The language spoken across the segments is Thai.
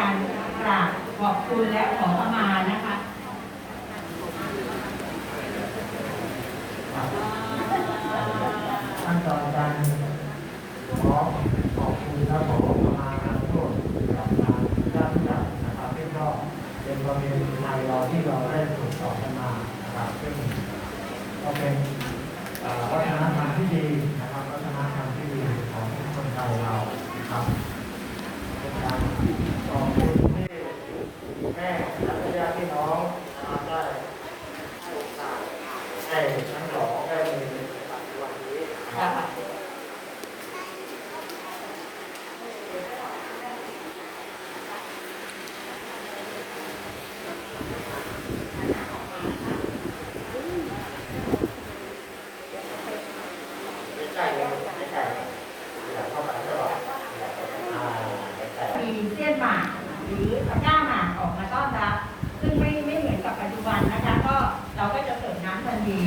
การกราบขอบคุณและขอขมานะคะขั้นตอนการขอขอบคุณและขอขมาทั้งหมดกับทางญาติผู้ใหญ่นะครับซึ่งก็เป็นประเพณีไทยเราที่เราได้ถูกสอนกันมานะครับซึ่งก็เป็นวัฒนธรรมที่ดีนะครับวัฒนธรรมที่ดีของคนไทยเรานะครับ ขอบคุณที่แม่และญาติพี่น้องได้ให้โอกาสให้ทั้งสองได้มีปัจจุบันนี้นะครับ ไม่ใช่เลยไม่ใช่อยากเข้าไปก็บอกอ่าไม่ใช่ มีเสี้ยนหมาก หรือตะกร้าหมากออกมาต้อนรับ ซึ่งไม่ไม่เหมือนกับปัจจุบันนะคะ ก็เราก็จะเสิร์ฟน้ำทันที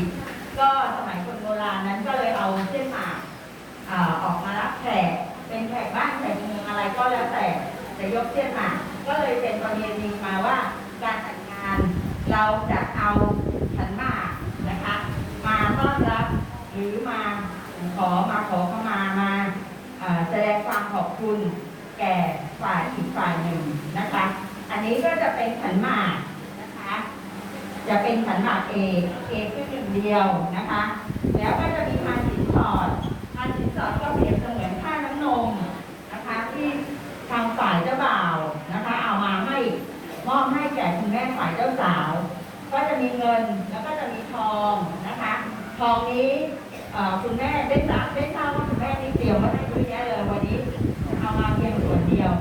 ก็สมัยคนโบราณนั้นก็เลยเอาเส้นหมากออกมารับแขกเป็นแขกบ้านแขกเมืองอะไรก็แล้วแต่จะยกเส้นหมากก็เลยเป็นประเพณีมาว่าการแต่งงานเราจะเอาขันหมากนะคะ มาต้อนรับหรือมาขอมาขอเข้ามามาแสดงความขอบคุณ แก่ฝ่ายอีกฝ่าย นนี้ก็จะเป็นขันหมากนะคะ จะเป็นขันหมากเอกเอกคือหนึ่งเดียวนะคะ แล้วก็จะมีพานสินสอดพานสินสอดก็เปรียบเสมือนค่าน้ำนมนะคะ ที่ทางฝ่ายเจ้าบ่าวนะคะ เอามาให้มอบให้แก่คุณแม่ฝ่ายเจ้าสาว ก็จะมีเงินแล้วก็จะมีทองนะคะ ทองนี้คุณแม่ได้ทราบได้ทราบว่าคุณแม่นี่เตรียมไว้ให้เยอะแยะเลยวันนี้เอามาเพียงส่วนเดียว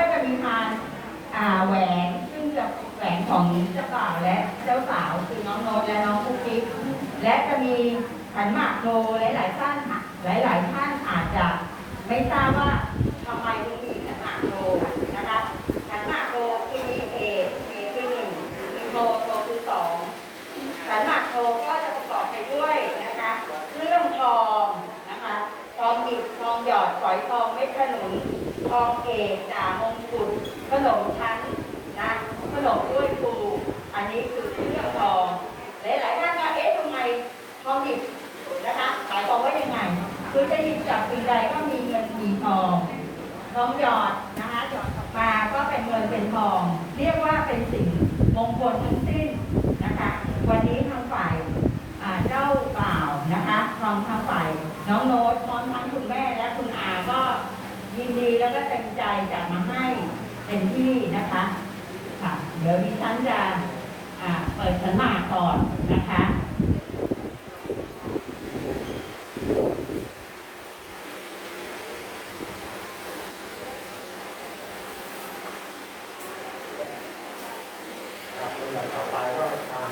ก็จะมีพานอ่า แหวนซึ่งจะแหวนของเจ้าบ่าวและเจ้าสาวคือน้องโนตและน้องคุกกิ๊กและจะมีขันหมากโนหลายๆท่านหลายๆท่านอาจจะไม่ทราบว่าทำไมถึงมีขันหมากโนนะคะขันหมากโนคือมีเอกเอกคือหนึ่งมีโนโนคือสองขันหมากโนก็จะประกอบไปด้วยนะคะเครื่องทองนะคะทองหยิบทองหยอดฝอยทองเม็ดขนุนทองเอกจ่ามงกุฎขนมชั้น นะขนมด้วยปูอันนี้คือเครื่องทองหลายๆท่านก็เอ๊ะทำไมทองหยิบนะคะหมายความว่ายังไงคือจะหยิบจับปีใดก็มีเงินมีทองทองหยอดนะคะหยอดมาก็เป็นเงินเป็นทอง เรียกว่าเป็นสิ่งมงคลทั้งสิ้นนะคะ วันนี้ทางฝ่ายเจ้าบ่าวนะคะพร้อมทางฝ่ายน้องโน้ตพร้อมทั้งคุณแม่และคุณอาก็ยินดีแล้วก็เต็มใจจะมาให้เต็มที่นะคะ เดี๋ยวดิฉันจะเปิดสันหมาก่อนนะคะครับลำดับต่อไปก็ทา